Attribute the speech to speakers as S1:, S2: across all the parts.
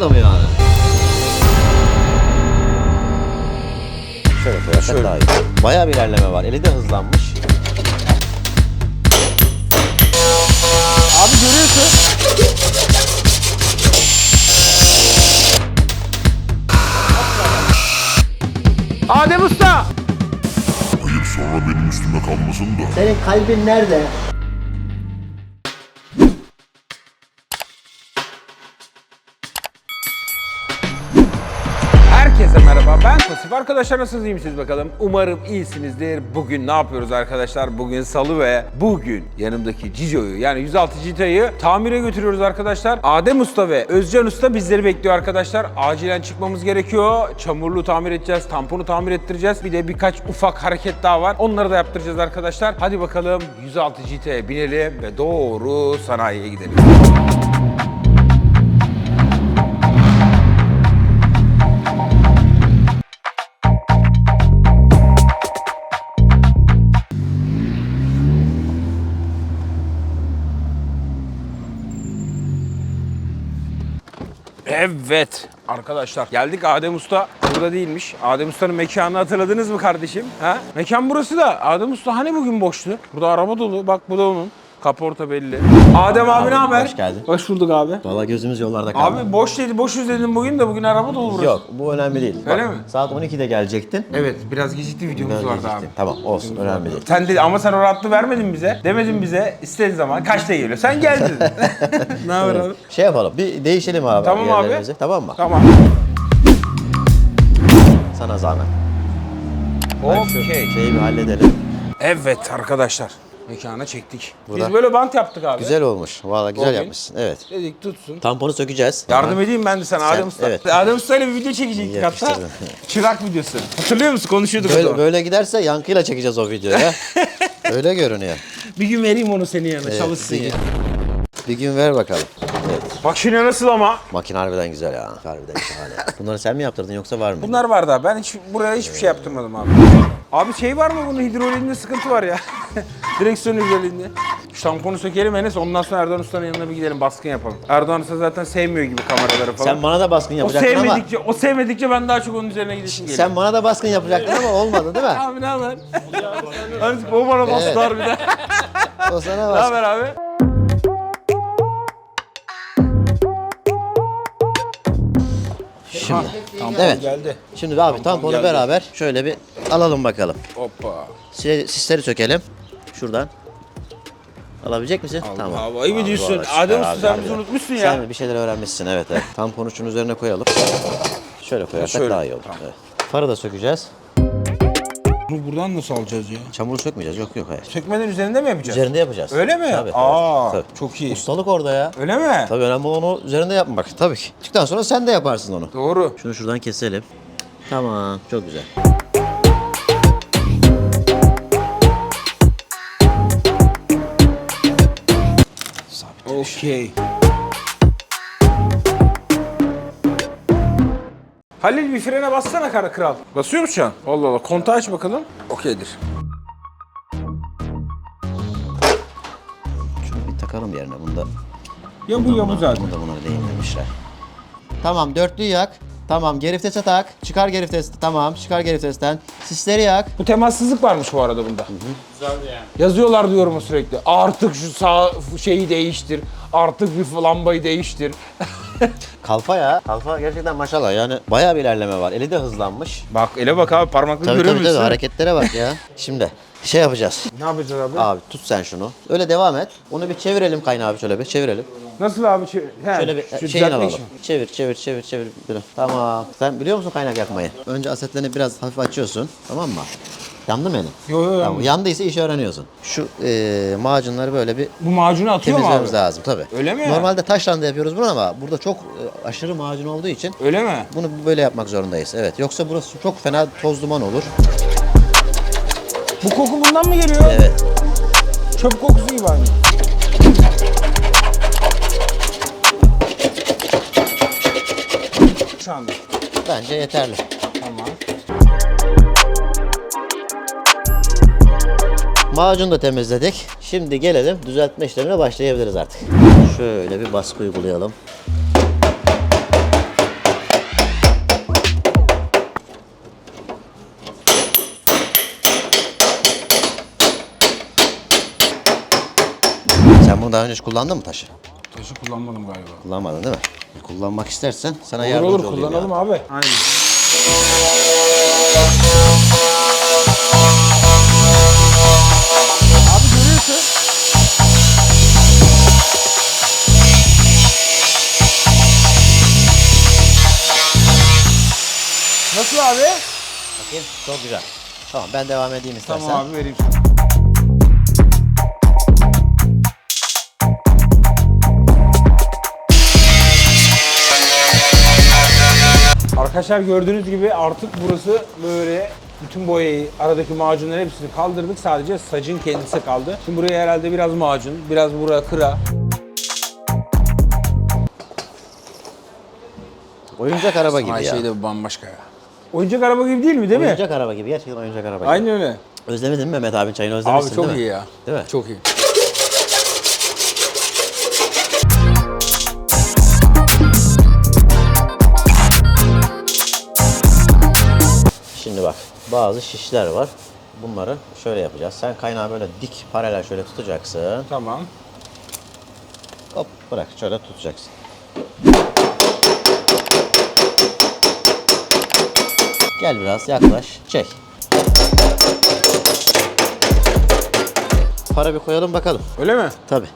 S1: dakikada mı yani? Şöyle koyarsak daha iyi. Bayağı bir ilerleme var. Eli de hızlanmış.
S2: Abi görüyorsun. Adem Usta.
S3: Ayıp sonra benim üstüme kalmasın da.
S4: Senin kalbin nerede?
S2: Ben Pasif. Arkadaşlar nasılsınız iyi misiniz bakalım? Umarım iyisinizdir. Bugün ne yapıyoruz arkadaşlar? Bugün salı ve bugün yanımdaki Cico'yu yani 106 Cita'yı tamire götürüyoruz arkadaşlar. Adem Usta ve Özcan Usta bizleri bekliyor arkadaşlar. Acilen çıkmamız gerekiyor. Çamurlu tamir edeceğiz, tamponu tamir ettireceğiz. Bir de birkaç ufak hareket daha var. Onları da yaptıracağız arkadaşlar. Hadi bakalım 106 Cita'ya binelim ve doğru sanayiye gidelim. Evet arkadaşlar geldik Adem Usta burada değilmiş. Adem Usta'nın mekanını hatırladınız mı kardeşim? Ha? Mekan burası da. Adem Usta hani bugün boştu? Burada araba dolu. Bak bu da onun. Kaporta belli. Adem abi,
S1: Abi,
S2: ne haber?
S1: hoş geldin.
S2: Hoş bulduk abi.
S1: Valla gözümüz yollarda kaldı.
S2: Abi boş dedi, boşuz dedim bugün de bugün araba dolu burası.
S1: Yok bu önemli değil.
S2: Öyle
S1: Bak,
S2: mi?
S1: Saat 12'de gelecektin.
S2: Evet biraz gecikti videomuz
S1: Biraz
S2: vardı
S1: geciktin.
S2: abi.
S1: Tamam olsun önemli değil.
S2: Sen de ama sen o rahatlığı vermedin bize. Demedin bize istediğin zaman kaçta geliyor. Sen geldin. ne haber abi?
S1: Şey yapalım bir değişelim abi.
S2: Tamam abi.
S1: yerlerimizi, Tamam mı?
S2: Tamam.
S1: Sana zahmet.
S2: Okey.
S1: Şeyi bir halledelim.
S2: Evet arkadaşlar. Mekana çektik.
S1: Burada.
S2: Biz böyle bant yaptık abi.
S1: Güzel olmuş. Valla güzel
S2: Bugün-
S1: yapmışsın. Evet.
S2: Dedik tutsun.
S1: Tamponu sökeceğiz.
S2: Yardım edeyim ben de sana
S1: Sen-
S2: Adem Usta.
S1: evet.
S2: Adem Usta ile bir video çekecektik hatta. Çırak videosu. Hatırlıyor musun? Konuşuyorduk o
S1: Böyle,
S2: zaman.
S1: böyle giderse yankıyla çekeceğiz o videoyu ya. Öyle görünüyor.
S2: Bir gün vereyim onu senin yanına
S1: Evet,
S2: çalışsın
S1: bir
S2: ya.
S1: gün- Bir gün ver bakalım.
S2: Makine nasıl ama?
S1: Makine harbiden güzel ya. Harbiden şahane. Bunları sen mi yaptırdın yoksa var mı?
S2: Bunlar var da ben hiç buraya hiçbir şey yaptırmadım abi. Abi şey var mı bunun hidroliğinde sıkıntı var ya. Direksiyon hidroliğinde. Şu tamponu sökelim Enes ondan sonra Erdoğan Usta'nın yanına bir gidelim baskın yapalım. Erdoğan Usta zaten sevmiyor gibi kameraları falan.
S1: Sen bana da baskın
S2: o
S1: yapacaktın ama
S2: sevmedikçe, o sevmedikçe ben daha çok onun üzerine gidesim geliyor.
S1: sen bana da baskın yapacaktın ama olmadı değil mi?
S2: Abi ne haber? Artık o bana bastı
S1: Evet.
S2: harbiden.
S1: O sana
S2: ne
S1: baskın.
S2: haber abi?
S1: Şimdi. Evet.
S2: Geldi.
S1: Şimdi abi tamponu
S2: geldi.
S1: beraber şöyle bir alalım bakalım.
S2: Hoppa.
S1: Sisleri, sisleri sökelim. Şuradan. Alabilecek misin? tamam.
S2: abi, ayıp
S1: Abi,
S2: ediyorsun.
S1: vallahi süper
S2: Adem
S1: abi,
S2: Usta sen
S1: harbiden.
S2: bizi unutmuşsun ya.
S1: Sen bir şeyler öğrenmişsin evet. evet. Tamponu şunun üzerine koyalım. Şöyle koyarsak
S2: Şöyle,
S1: daha iyi olur.
S2: tamam.
S1: Evet. Farı da sökeceğiz.
S2: Bunu buradan nasıl alacağız ya?
S1: Çamuru sökmeyeceğiz. Yok yok hayır.
S2: Sökmeden üzerinde mi yapacağız?
S1: Üzerinde yapacağız.
S2: Öyle mi?
S1: Tabii.
S2: Aa,
S1: tabii.
S2: çok iyi.
S1: Ustalık orada ya.
S2: Öyle mi?
S1: Tabii önemli olan o üzerinde yapmak. Tabii ki. Çıktıktan sonra sen de yaparsın onu.
S2: Doğru.
S1: Şunu şuradan keselim. Tamam. Çok güzel.
S2: Okey. Halil bir frene bassana kara kral. Basıyor musun şu an? Allah Allah. Kontağı aç bakalım. Okeydir.
S1: Şunu bir takalım yerine. Bunda
S2: Ya bu ya bu zaten.
S1: Bunda bunları değindirmişler. Tamam dörtlüyü yak. Tamam geri vitese tak. Çıkar geri vitesi. Tamam çıkar geri vitesten. Sisleri yak.
S2: Bu temassızlık varmış bu arada bunda. Yazıyorlar diyorum sürekli. Artık şu sağ şeyi değiştir. Artık bir lambayı değiştir.
S1: Kalfa ya. Kalfa gerçekten maşallah yani bayağı bir ilerleme var. Eli de hızlanmış.
S2: Bak ele bak abi parmaklık
S1: Tabii
S2: görüyor
S1: tabii
S2: musun?
S1: tabii hareketlere bak ya. Şimdi şey yapacağız.
S2: Ne yapacağız abi?
S1: Abi tut sen şunu. Öyle devam et. Onu bir çevirelim kaynağı bir şöyle bir çevirelim.
S2: Nasıl abi? Şey, he,
S1: Şöyle bir
S2: şu
S1: şeyini
S2: düzeltmek
S1: alalım.
S2: için.
S1: Çevir çevir çevir çevir. Biraz. Tamam. Sen biliyor musun kaynak yakmayı? Önce asetlerini biraz hafif açıyorsun. Tamam mı? Yandı mı elin?
S2: Yo, yo,
S1: Tamam.
S2: yanmadı.
S1: Yandıysa işi öğreniyorsun. Şu eee macunları böyle bir
S2: Bu macunu atıyor mu abi?
S1: temizlememiz lazım tabii.
S2: Öyle mi?
S1: Normalde taşla da yapıyoruz bunu ama burada çok e, aşırı macun olduğu için
S2: Öyle mi?
S1: bunu böyle yapmak zorundayız. Evet. Yoksa burası çok fena toz duman olur.
S2: Bu koku bundan mı geliyor?
S1: Evet.
S2: Çöp kokusu gibi aynı. Şu anda.
S1: Bence yeterli.
S2: Tamam.
S1: Macunu da temizledik. Şimdi gelelim düzeltme işlemine başlayabiliriz artık. Şöyle bir baskı uygulayalım. Daha önce hiç kullandın mı taşı?
S2: Taşı kullanmadım galiba.
S1: Kullanmadın değil mi? Kullanmak istersen sana
S2: Olur
S1: yardımcı
S2: olur
S1: olayım
S2: kullanalım
S1: ya.
S2: abi. Aynen. Abi görüyorsun. Nasıl abi?
S1: Bakayım, Çok güzel. Tamam ben devam edeyim istersen.
S2: Tamam abi vereyim. Arkadaşlar gördüğünüz gibi artık burası böyle bütün boyayı, aradaki macunların hepsini kaldırdık. Sadece sacın kendisi kaldı. Şimdi buraya herhalde biraz macun, biraz buraya kıra.
S1: Oyuncak araba gibi
S2: Ay
S1: ya.
S2: şey de bambaşka ya. Oyuncak araba gibi değil mi değil mi?
S1: Oyuncak araba gibi. Gerçekten oyuncak araba gibi.
S2: Aynen öyle.
S1: Özlemedin mi Mehmet abinin çayını özlemişsin
S2: Abi çok
S1: değil mi?
S2: iyi ya.
S1: Değil mi?
S2: Çok iyi.
S1: Şimdi bak bazı şişler var. Bunları şöyle yapacağız. Sen kaynağı böyle dik paralel şöyle tutacaksın.
S2: Tamam.
S1: Hop bırak şöyle tutacaksın. Gel biraz yaklaş. Çek. Para bir koyalım bakalım.
S2: Öyle mi?
S1: Tabi.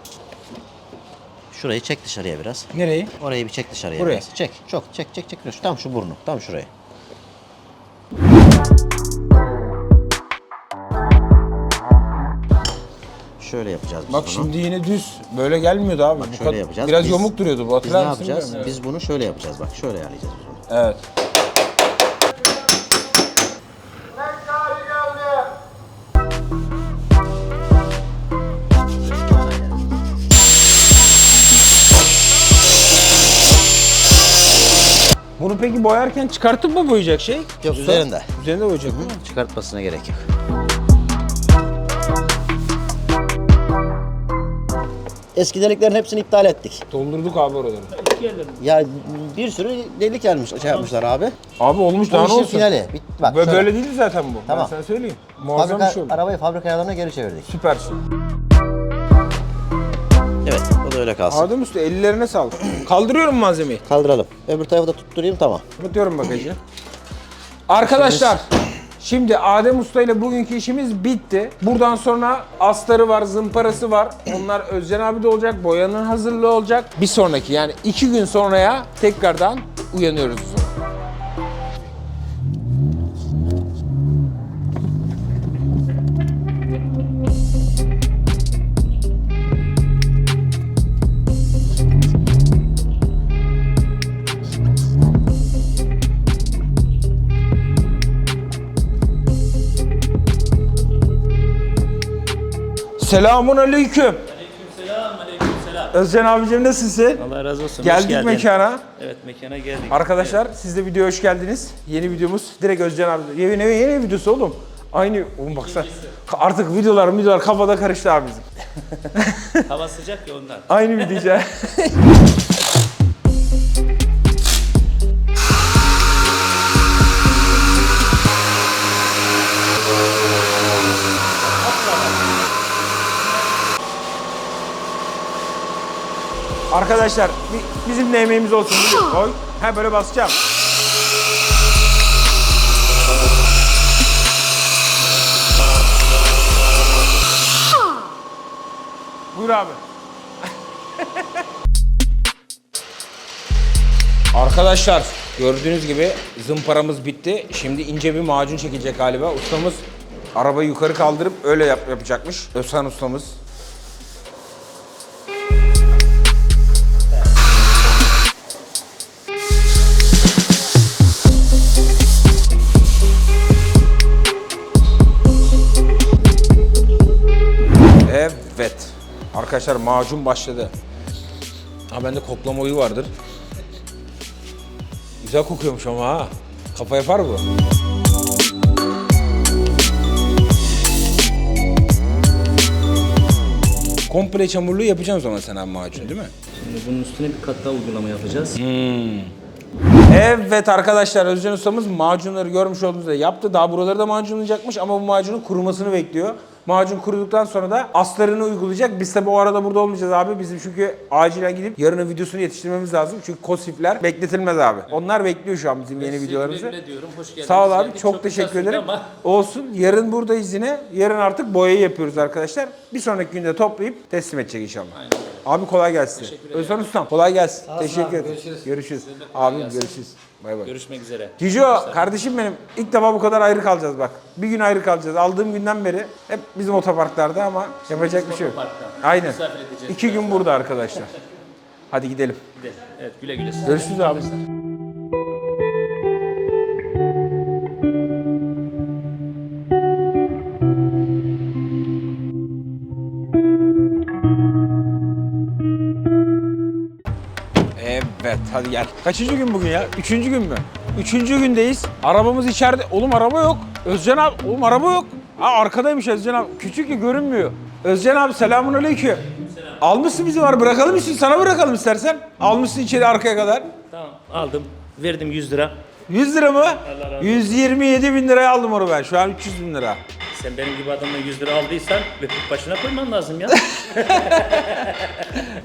S1: Şurayı çek dışarıya biraz.
S2: Nereyi?
S1: Orayı bir çek dışarıya
S2: Buraya.
S1: biraz. Çek. Çok çek çek çek. Tam şu burnu. Tam şuraya. Şöyle yapacağız biz
S2: Bak
S1: bunu.
S2: şimdi yine düz. Böyle gelmiyordu abi. Bu
S1: şöyle yapacağız.
S2: Biraz
S1: Biz-
S2: yamuk duruyordu bu.
S1: Biz ne
S2: Hatırlar mısın
S1: yapacağız?
S2: bilmiyorum.
S1: Biz bunu şöyle yapacağız. Bak şöyle ayarlayacağız biz bunu.
S2: Evet. Peki boyarken çıkartıp mı boyayacak şey?
S1: Yok, üzerinde.
S2: Üzerinde boyayacak mi?
S1: Çıkartmasına gerek yok. Eski deliklerin hepsini iptal ettik.
S2: Doldurduk abi oraları.
S1: Ya bir sürü delik gelmiş, şey yapmışlar abi.
S2: Abi olmuş
S1: Bu
S2: daha ne
S1: işin
S2: olsun?
S1: finali. Bit, bak
S2: Böyle,
S1: şöyle.
S2: böyle değildi zaten bu.
S1: Tamam.
S2: Ben sana söyleyeyim. Muazzam bir
S1: Fabrika,
S2: şey oldu.
S1: arabayı fabrika ayarlarına geri çevirdik.
S2: Süpersin.
S1: Evet, da öyle kalsın.
S2: Adem Usta ellerine sağlık. Kaldırıyorum malzemeyi.
S1: Kaldıralım. Öbür tarafı da tutturayım tamam.
S2: Kapatıyorum bagajı. Arkadaşlar şimdi Adem Usta ile bugünkü işimiz bitti. Buradan sonra astarı var, zımparası var. Onlar Özcan abi de olacak, boyanın hazırlığı olacak. Bir sonraki yani iki gün sonraya tekrardan uyanıyoruz. Selamun aleyküm.
S4: Selam, aleyküm selam.
S2: Özcan abicim nasılsın?
S4: Allah razı olsun.
S2: Geldik
S4: geldin.
S2: mekana.
S4: Evet, mekana geldik.
S2: Arkadaşlar siz de videoya hoş geldiniz. Yeni videomuz direkt Özcan abi. Yeni, yeni, yeni videosu oğlum. Aynı, oğlum baksana. Artık videolar videolar kafada karıştı abi bizim.
S4: Hava sıcak ya ondan.
S2: Aynı video. Arkadaşlar bi- bizim de emeğimiz olsun. Buyur, Koy. Ha böyle basacağım. Buyur abi. Arkadaşlar gördüğünüz gibi zımparamız bitti. Şimdi ince bir macun çekilecek galiba. Ustamız arabayı yukarı kaldırıp öyle yap yapacakmış. Özhan ustamız. Arkadaşlar macun başladı. Ha bende koklama oyu vardır. Güzel kokuyormuş ama ha. Kafa yapar bu. Komple çamurluğu yapacaksın o zaman sen abi macun değil mi?
S4: Şimdi bunun üstüne bir kat daha uygulama yapacağız.
S2: Evet arkadaşlar Özcan ustamız macunları görmüş olduğunuzda yaptı. Daha buraları da macunlayacakmış ama bu macunun kurumasını bekliyor. Macun kuruduktan sonra da astarını uygulayacak. Biz de bu arada burada olmayacağız abi. Bizim çünkü acilen gidip yarının videosunu yetiştirmemiz lazım. Çünkü kosifler bekletilmez abi. Onlar bekliyor şu an bizim yeni videolarımızı.
S4: Diyorum. Hoş geldiniz.
S2: Sağ ol abi. Çok,
S4: kısa
S2: teşekkür ederim.
S4: Ama
S2: Olsun. Yarın buradayız yine. Yarın artık boyayı yapıyoruz arkadaşlar. Bir sonraki günde toplayıp teslim edecek inşallah. Abi kolay gelsin. Özlem Ustam kolay gelsin. teşekkür ederim. Görüşürüz. Görüşürüz. Abim görüşürüz. Bay bay.
S4: görüşmek üzere.
S2: Cico kardeşim benim ilk defa bu kadar ayrı kalacağız bak. Bir gün ayrı kalacağız. Aldığım günden beri hep bizim otoparklarda ama yapacak bir şey yok.
S4: Otoparkta.
S2: Aynen. İki gün burada arkadaşlar. Hadi gidelim.
S4: Gidelim. Evet güle güle.
S2: Görüşürüz abi. Hadi gel. Kaçıncı gün bugün ya? Üçüncü gün mü? Üçüncü gündeyiz. Arabamız içeride. Oğlum araba yok. Özcan abi. Oğlum araba yok. Ha arkadaymış Özcan abi. Küçük ki görünmüyor. Özcan abi selamun aleyküm. Almışsın bizim var. Bırakalım için sana bırakalım istersen. Almışsın içeri arkaya kadar.
S4: Tamam aldım. Verdim 100 lira.
S2: 100 lira mı?
S4: razı olsun.
S2: 127 bin liraya aldım onu ben. Şu an 300 bin lira.
S4: Sen benim gibi adamla 100 lira aldıysan öpüp başına koyman lazım ya.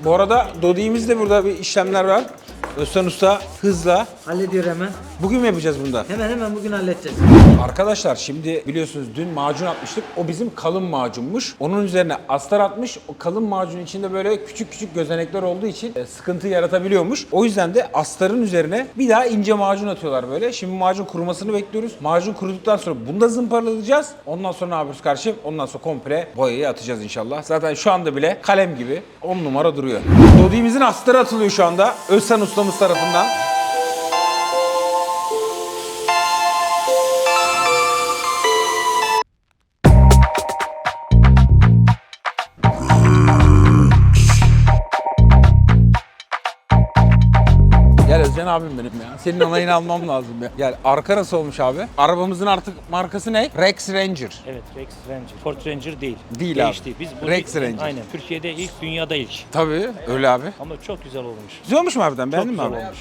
S2: Bu arada Dodi'mizde burada bir işlemler var. Özcan Usta hızla.
S5: Hallediyor hemen.
S2: Bugün mü yapacağız bunda?
S5: Hemen hemen bugün halledeceğiz.
S2: Arkadaşlar şimdi biliyorsunuz dün macun atmıştık. O bizim kalın macunmuş. Onun üzerine astar atmış. O kalın macunun içinde böyle küçük küçük gözenekler olduğu için e, sıkıntı yaratabiliyormuş. O yüzden de astarın üzerine bir daha ince macun atıyorlar böyle. Şimdi macun kurumasını bekliyoruz. Macun kuruduktan sonra bunu da zımparalayacağız. Ondan sonra ne yapıyoruz kardeşim? Ondan sonra komple boyayı atacağız inşallah. Zaten şu anda bile kalem gibi 10 numara duruyor. Dodi'mizin astarı atılıyor şu anda. Özsen ustamız tarafından. Abim benim ya. Senin onayını almam lazım ya. Gel arka nasıl olmuş abi? Arabamızın artık markası ne? Rex Ranger.
S4: evet Rex Ranger. Ford Ranger değil.
S2: Değil
S4: Değişti.
S2: abi.
S4: Biz bu
S2: Rex Ranger.
S4: Aynen. Türkiye'de ilk, dünyada ilk.
S2: Tabii öyle abi.
S4: Ama çok güzel olmuş.
S2: Güzel olmuş mu harbiden? Beğendin mi
S4: güzel
S2: abi?
S4: olmuş.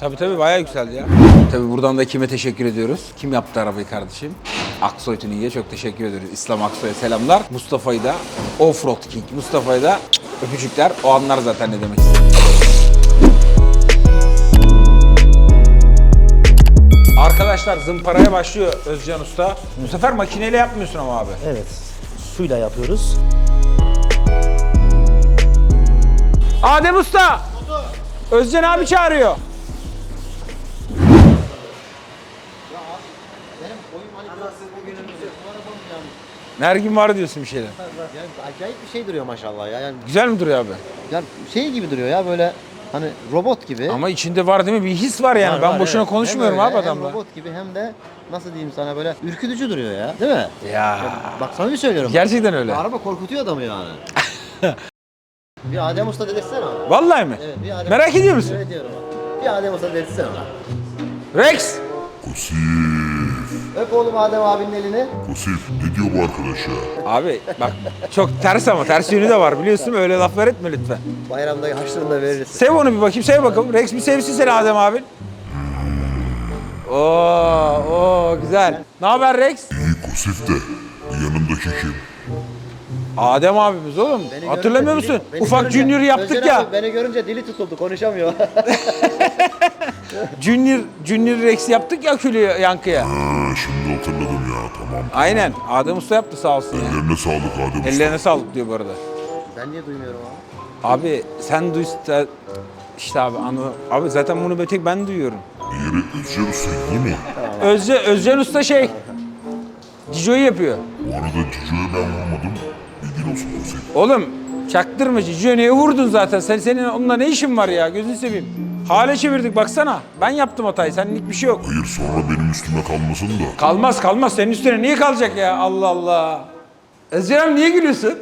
S2: Tabii tabii bayağı yükseldi ya. Tabii buradan da kime teşekkür ediyoruz? Kim yaptı arabayı kardeşim? Aksoy Tuning'e çok teşekkür ediyoruz. İslam Aksoy'a selamlar. Mustafa'yı da Offroad King. Mustafa'yı da öpücükler. O anlar zaten ne demek Arkadaşlar zımparaya başlıyor Özcan Usta. Bu sefer makineyle yapmıyorsun ama abi.
S4: Evet. Suyla yapıyoruz.
S2: Adem Usta! Özcan abi çağırıyor. Nergin var diyorsun bir şeyler.
S1: Yani acayip bir şey duruyor maşallah ya. Yani,
S2: Güzel mi duruyor abi?
S1: yani şey gibi duruyor ya böyle hani robot gibi.
S2: Ama içinde var değil mi? Bir his var yani.
S1: Var,
S2: ben
S1: var,
S2: boşuna
S1: evet.
S2: konuşmuyorum
S1: Hem
S2: abi
S1: öyle,
S2: adamla.
S1: Hem robot gibi hem de nasıl diyeyim sana böyle ürkütücü duruyor ya. Değil mi?
S2: Ya.
S1: Bak samimi söylüyorum.
S2: Gerçekten öyle.
S1: Araba korkutuyor adamı yani. bir Adem Usta dedirtsene abi.
S2: Vallahi mi?
S1: Evet, bir Adem
S2: Merak ediyor musun?
S1: Evet diyorum abi. Bir Adem Usta dedirtsene abi.
S2: Rex!
S3: Kosif.
S1: Öp oğlum Adem abinin elini.
S3: Kosif. Ne diyor bu arkadaş ya?
S2: Abi bak çok ters ama ters yönü de var biliyorsun öyle laflar etme lütfen.
S1: Bayramda harçlığını veririz.
S2: Sev onu bir bakayım sev bakalım. Rex bir sevsin seni Adem abin. Oo, oo güzel. Ne haber Rex?
S3: İyi Kosif de. Yanındaki kim?
S2: Adem abimiz oğlum.
S1: Beni
S2: Hatırlamıyor
S1: görünce
S2: musun?
S1: dili- beni
S2: Ufak
S1: görünce-
S2: Junior yaptık
S1: Özcan
S2: ya.
S1: abi beni görünce dili tutuldu konuşamıyor.
S2: Junior, Junior Rex yaptık ya külü yankıya.
S3: Şimdi hatırladım ya tamam.
S2: Aynen. Adem Usta yaptı sağ olsun ya.
S3: Ellerine sağlık Adem Usta.
S2: Ellerine sağlık diyor bu arada.
S1: ben niye duymuyorum abi?
S2: Abi sen duysa işte abi anı abi zaten bunu bir tek ben duyuyorum.
S3: Diğeri Özcan Usta değil mi?
S2: Özce, Özcan Usta şey Cico'yu yapıyor.
S3: Bu arada Cico'ya ben vurmadım. Bilgin olsun Kosif.
S2: Oğlum çaktırma Cico'ya niye vurdun zaten? Sen senin onunla ne işin var ya? Gözünü seveyim. Hale çevirdik baksana. Ben yaptım hatayı. Senlik bir şey yok.
S3: Hayır sonra benim üstüme kalmasın da.
S2: Kalmaz kalmaz. Senin üstüne niye kalacak ya? Allah Allah. Abi niye gülüyorsun?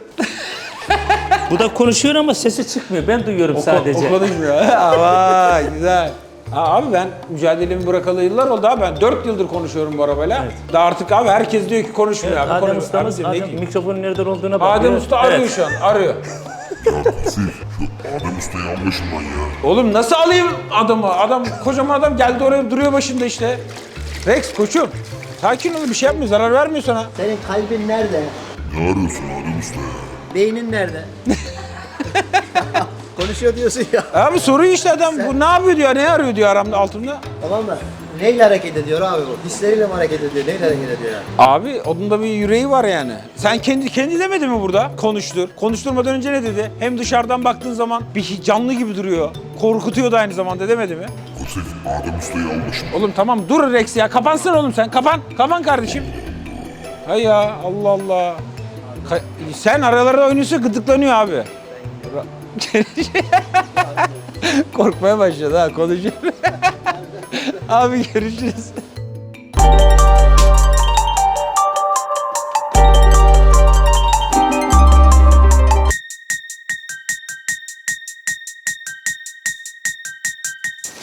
S4: Bu da konuşuyor ama sesi çıkmıyor. Ben duyuyorum sadece.
S2: O konuşmuyor. Vay güzel. Ha, abi ben mücadelemi bırakalı yıllar oldu abi. Ben 4 yıldır konuşuyorum bu arabayla. Da artık abi herkes diyor ki konuşmuyor abi.
S4: Adem
S2: konuşmuyor.
S4: ustamız
S2: Abi ne
S4: Adem,
S2: diyeyim?
S4: mikrofonun nereden olduğuna bakıyor.
S2: Adem Usta arıyor
S4: Evet.
S2: şu an. Arıyor.
S3: Ya Kosif şu Adem Usta'yı al başımdan ya.
S2: Oğlum nasıl alayım adamı? Adam kocaman adam geldi oraya duruyor başında işte. Rex koçum. Sakin ol bir şey yapmıyor zarar vermiyor sana.
S1: Senin kalbin nerede?
S3: Ne arıyorsun Adem Usta ya?
S1: Beynin nerede? Konuşuyor diyorsun ya.
S2: Abi soruyor işte adam bu ne yapıyor diyor ne arıyor diyor aramda altımda.
S1: Tamam da neyle hareket ediyor abi bu? Hisleriyle mi hareket ediyor? Neyle hareket ediyor yani?
S2: Abi onun da bir yüreği var yani. Sen kendi kendi demedi mi burada? Konuştur. Konuşturmadan önce ne dedi? Hem dışarıdan baktığın zaman bir canlı gibi duruyor. Korkutuyor da aynı zamanda demedi mi?
S3: Kosef Adem Usta'yı al başına.
S2: Oğlum tamam dur Rex ya. Kapansın oğlum sen. Kapan. Kapan kardeşim. Hay ya Allah Allah. Ka- sen aralarda oynuyorsa gıdıklanıyor abi. Korkmaya başladı ha konuşuyor. abi görüşürüz.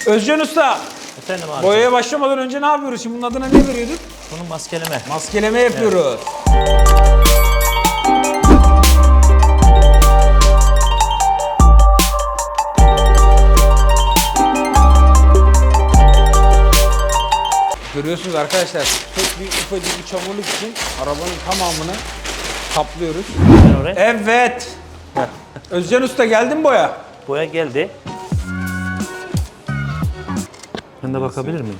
S2: Özcan Usta,
S4: Efendim abi.
S2: boyaya başlamadan önce ne yapıyoruz? Şimdi bunun adına ne veriyorduk?
S4: Bunun maskeleme.
S2: Maskeleme yapıyoruz. Görüyorsunuz arkadaşlar, tek bir ufacık bir çamurluk için arabanın tamamını kaplıyoruz.
S4: Ben oraya.
S2: Evet. Özcan Usta geldin boya.
S4: Boya geldi. Ben de bakabilir miyim?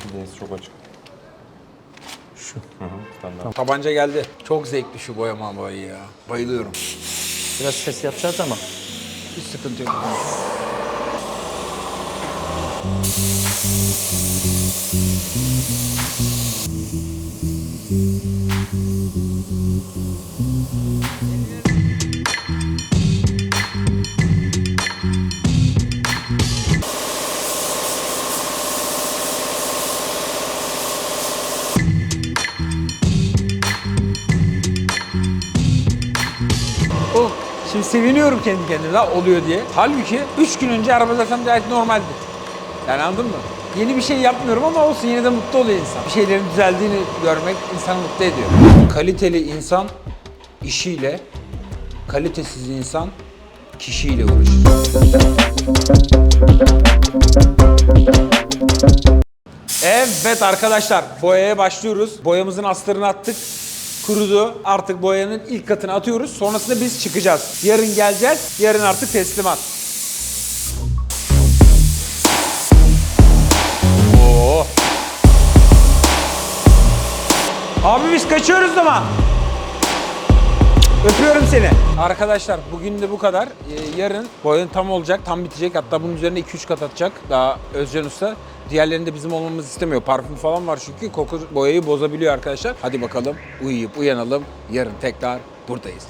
S2: Tabanca geldi. Çok zevkli şu boyama boyayı ya. Bayılıyorum.
S4: Biraz ses yapacağız ama.
S2: Hiç sıkıntı yok. Oh, şimdi seviniyorum kendi kendime la oluyor diye. Halbuki 3 gün önce araba zaten gayet normaldi. Yani anladın mı? Yeni bir şey yapmıyorum ama olsun yine de mutlu oluyor insan. Bir şeylerin düzeldiğini görmek insanı mutlu ediyor. Kaliteli insan işiyle, kalitesiz insan kişiyle uğraşır. Evet arkadaşlar boyaya başlıyoruz. Boyamızın astarını attık. Kurudu. Artık boyanın ilk katını atıyoruz. Sonrasında biz çıkacağız. Yarın geleceğiz. Yarın artık teslimat. Abi biz kaçıyoruz zaman. Öpüyorum seni. Arkadaşlar bugün de bu kadar. Ee, yarın boyanın tam olacak, tam bitecek. Hatta bunun üzerine 2-3 kat atacak daha Özcan Usta. Diğerlerinde bizim olmamızı istemiyor. Parfüm falan var çünkü koku boyayı bozabiliyor arkadaşlar. Hadi bakalım uyuyup uyanalım. Yarın tekrar buradayız.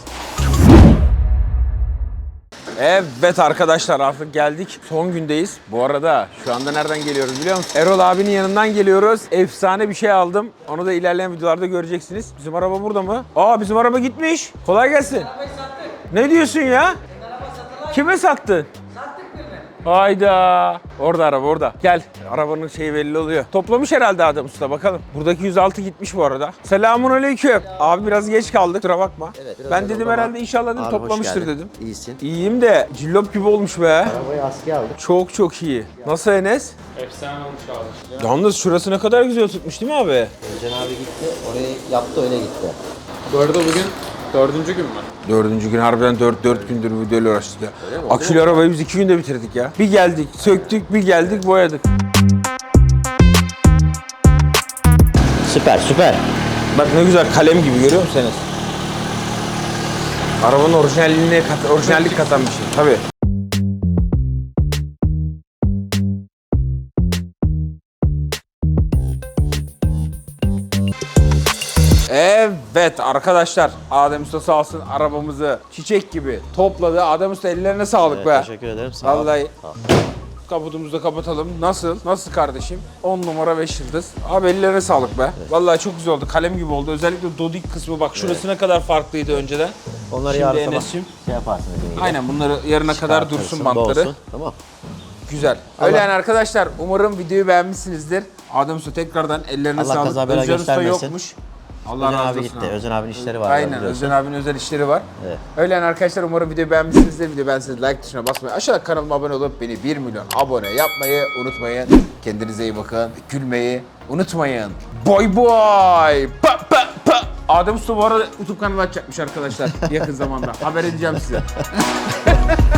S2: Evet arkadaşlar artık geldik. Son gündeyiz. Bu arada şu anda nereden geliyoruz biliyor musun? Erol abinin yanından geliyoruz. Efsane bir şey aldım. Onu da ilerleyen videolarda göreceksiniz. Bizim araba burada mı? Aa bizim araba gitmiş. Kolay gelsin. Ne diyorsun ya? Kime sattın? Hayda. Orada araba orada. Gel. Arabanın şeyi belli oluyor. Toplamış herhalde adam usta bakalım. Buradaki 106 gitmiş bu arada. Selamun aleyküm. Abi biraz geç kaldık. Kusura bakma.
S1: Evet, biraz
S2: ben dedim
S1: ama-
S2: herhalde inşallah dedim
S1: Abi, hoş
S2: toplamıştır
S1: geldin.
S2: dedim.
S1: İyisin.
S2: İyiyim de cillop gibi olmuş be.
S1: Arabayı askıya aldık.
S2: Çok çok iyi. Nasıl Enes? Efsane olmuş abi. Yalnız şurası ne kadar güzel tutmuş değil mi abi?
S1: Özcan abi gitti. Orayı yaptı öyle gitti.
S6: Bu arada bugün dördüncü gün mü?
S2: Dördüncü gün harbiden dört, dört gündür videoyla uğraştık ya. Akülü arabayı biz iki günde bitirdik ya. Bir geldik, söktük, bir geldik, boyadık.
S1: Süper süper.
S2: Bak ne güzel kalem gibi görüyor musun Enes? Arabanın orijinalliğine kat, orijinallik katan bir şey. Tabii. Evet arkadaşlar Adem Usta sağ olsun arabamızı çiçek gibi topladı. Adem Usta ellerine sağlık be.
S1: Teşekkür ederim. Sağ ol.
S2: Vallahi
S1: Sağ ol.
S2: kaputumuzu da kapatalım. Nasıl? Nasıl kardeşim? 10 numara 5 yıldız. Abi ellerine sağlık be. Vallahi çok güzel oldu. Kalem gibi oldu. Özellikle dodik kısmı bak şurası ne kadar farklıydı önceden.
S1: Onları
S2: Şimdi
S1: yarın sabah
S2: Enes'cim.
S1: şey yaparsın dediğin gibi.
S2: Aynen bunları yarına kadar dursun
S1: Çıkartırsın,
S2: bantları.
S1: Tamam.
S2: Güzel. Öyle yani arkadaşlar umarım videoyu beğenmişsinizdir. Adem Usta tekrardan ellerine
S1: Allah
S2: sağlık.
S1: kaza bela
S2: Özcan Usta
S1: göstermesin.
S2: yokmuş. Allah
S1: Özcan
S2: razı
S1: abi
S2: olsun
S1: gitti. Özcan abinin işleri var.
S2: Aynen
S1: biliyorsun.
S2: Özcan abinin özel işleri var.
S1: Evet.
S2: Öyle yani arkadaşlar umarım videoyu beğenmişsinizdir. Video beğendiyseniz like tuşuna basmayı, aşağıda kanalıma abone olup beni 1 milyon abone yapmayı unutmayın. Kendinize iyi bakın. Gülmeyi unutmayın. Boy boy. Pa pa pa. Adem Usta bu arada YouTube kanalı açacakmış arkadaşlar yakın zamanda. Haber edeceğim size.